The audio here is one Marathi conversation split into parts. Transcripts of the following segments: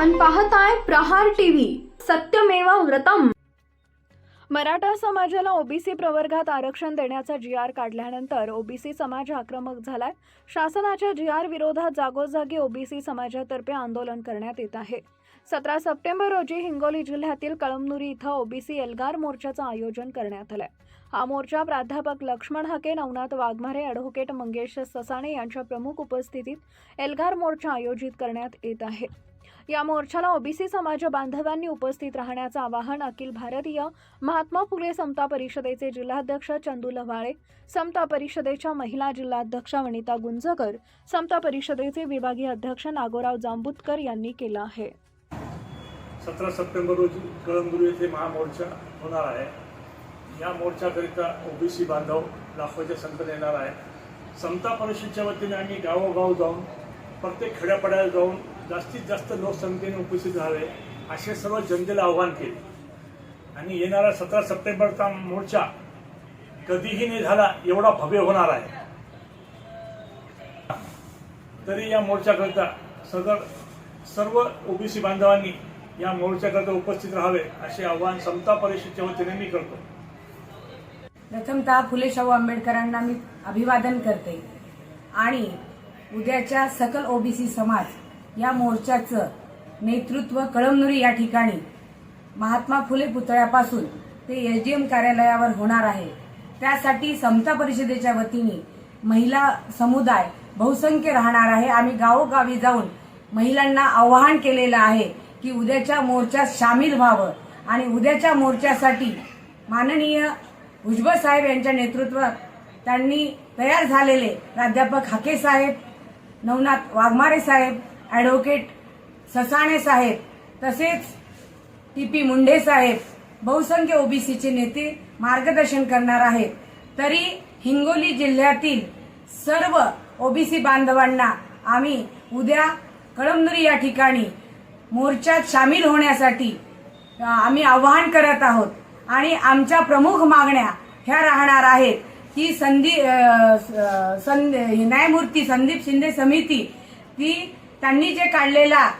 आपण पाहताय प्रहार टीव्ही. सत्यमेव व्रतम. मराठा समाजाला ओबीसी प्रवर्गात आरक्षण देण्याचा जी आर काढल्यानंतर ओबीसी समाज आक्रमक झालाय. शासनाच्या जी आर विरोधात जागोजागी ओबीसी समाजातर्फे आंदोलन करण्यात येत आहे. सतरा सप्टेंबर रोजी हिंगोली जिल्ह्यातील कळमनुरी इथं ओबीसी एल्गार मोर्चाचं आयोजन करण्यात आलंय. हा मोर्चा प्राध्यापक लक्ष्मण हाके नवनाथ वाघमारे ॲडव्होकेट मंगेश ससाणे यांच्या प्रमुख उपस्थितीत एल्गार मोर्चा आयोजित करण्यात येत आहे. या मोर्चाला ओबीसी समाज बांधवांनी उपस्थित राहण्याचं आवाहन अखिल भारतीय महात्मा फुले समता परिषदेचे जिल्हाध्यक्ष चंदू लव्हाळे समता परिषदेच्या महिला जिल्हाध्यक्ष वनिता गुंजकर समता परिषदेचे विभागीय अध्यक्ष नागोराव जांबुतकर यांनी केलं आहे. सतरा सप्टेंबर रोजी कळमनुरी येथे महामोर्चा होणार आहे. या मोर्चाकरिता ओबीसी बांधव लाखोच्या संख्येने येणार आहे समता परिषदेच्या वतीने आम्ही गावोगाव जाऊन प्रत्येक खेड्यापाड्यात जाऊन जास्तीत जास्त लोकसंख्येने उपस्थित राहावे असे सर्व जनतेला आव्हान केले. आणि येणारा सतरा सप्टेंबरचा मोर्चा कधीही नाही झाला एवढा भव्य होणार आहे. तरी या मोर्चाकरता सदर सर्व ओबीसी बांधवांनी या मोर्चाकरता उपस्थित राहावे असे आव्हान समता परिषदेच्या वतीने मी करतो. प्रथमतः फुले शाहू आंबेडकरांना मी अभिवादन करते. आणि उद्याच्या सकल ओबीसी समाज या मोर्चाचं नेतृत्व कळमनुरी या ठिकाणी महात्मा फुले पुतळ्यापासून ते एसडीएम कार्यालयावर होणार आहे. त्यासाठी समता परिषदेच्या वतीने महिला समुदाय बहुसंख्य राहणार आहे. आम्ही गावोगावी जाऊन महिलांना आवाहन केलेलं आहे की उद्याच्या मोर्चात सामील व्हावं आणि उद्याच्या मोर्चासाठी माननीय भुजबळ साहेब यांच्या नेतृत्वात त्यांनी तयार झालेले प्राध्यापक हाके साहेब नवनाथ वाघमारे साहेब ॲडव्होकेट ससाणे साहेब तसेच टी पी मुंडे साहेब बहुसंख्य ओबीसीचे नेते मार्गदर्शन करणार आहेत. तरी हिंगोली जिल्ह्यातील सर्व ओबीसी बांधवांना आम्ही उद्या कळमनुरी या ठिकाणी मोर्चात सामील होण्यासाठी आम्ही आवाहन करत आहोत. आणि आमच्या प्रमुख मागण्या ह्या राहणार आहेत की संधी सं- न्यायमूर्ती संदीप शिंदे समिती ती त्यांनी जे काढलेला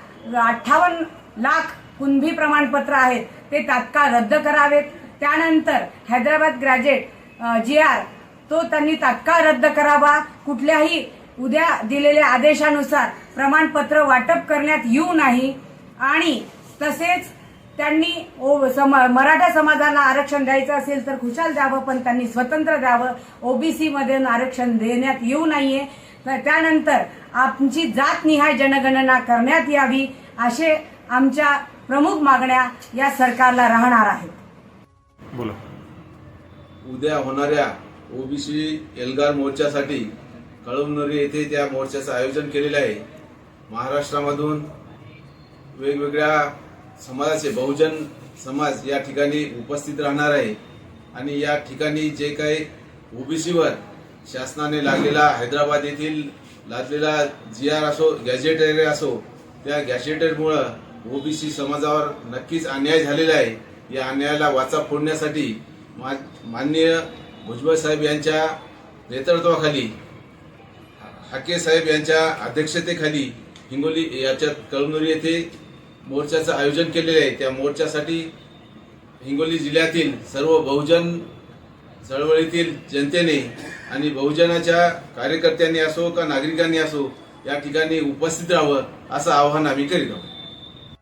अठ्ठावन्न लाख कुंभी प्रमाणपत्र आहेत ते तात्काळ रद्द करावेत. त्यानंतर हैदराबाद ग्रॅज्युएट जी आर तो त्यांनी तात्काळ रद्द करावा. कुठल्याही उद्या दिलेल्या आदेशानुसार प्रमाणपत्र वाटप करण्यात येऊ नाही. आणि तसेच त्यांनी ओ सम मराठा समाजाला आरक्षण द्यायचं असेल तर खुशाल द्यावं पण त्यांनी स्वतंत्र द्यावं. ओबीसी मध्ये आरक्षण देण्यात येऊ नये तर त्यानंतर आमची जातनिहाय जनगणना करण्यात यावी असे आमच्या प्रमुख मागण्या या सरकारला राहणार आहेत. बोला. उद्या होणाऱ्या ओबीसी एल्गार मोर्चासाठी कळमनुरी येथे त्या मोर्चाचं आयोजन केलेलं आहे. महाराष्ट्रामधून वेगवेगळ्या समाजाचे बहुजन समाज या ठिकाणी उपस्थित राहणार आहे. आणि या ठिकाणी जे काही ओबीसीवर शासनाने लागलेला हैदराबाद येथील लादलेला जी आर असो गॅजेटर असो त्या गॅजेटरमुळं ओबीसी समाजावर नक्कीच अन्याय झालेला आहे. या अन्यायाला वाचा फोडण्यासाठी मा- माननीय भुजबळ साहेब यांच्या नेतृत्वाखाली हाके साहेब यांच्या अध्यक्षतेखाली हिंगोली याच्यात कळमनुरी येथे मोर्चाचं आयोजन केलेलं आहे. त्या मोर्चासाठी हिंगोली जिल्ह्यातील सर्व बहुजन चळवळीतील जनतेने आणि बहुजनाच्या कार्यकर्त्यांनी असो का नागरिकांनी असो या ठिकाणी उपस्थित राहावं असं आवाहन आम्ही करीत आहोत.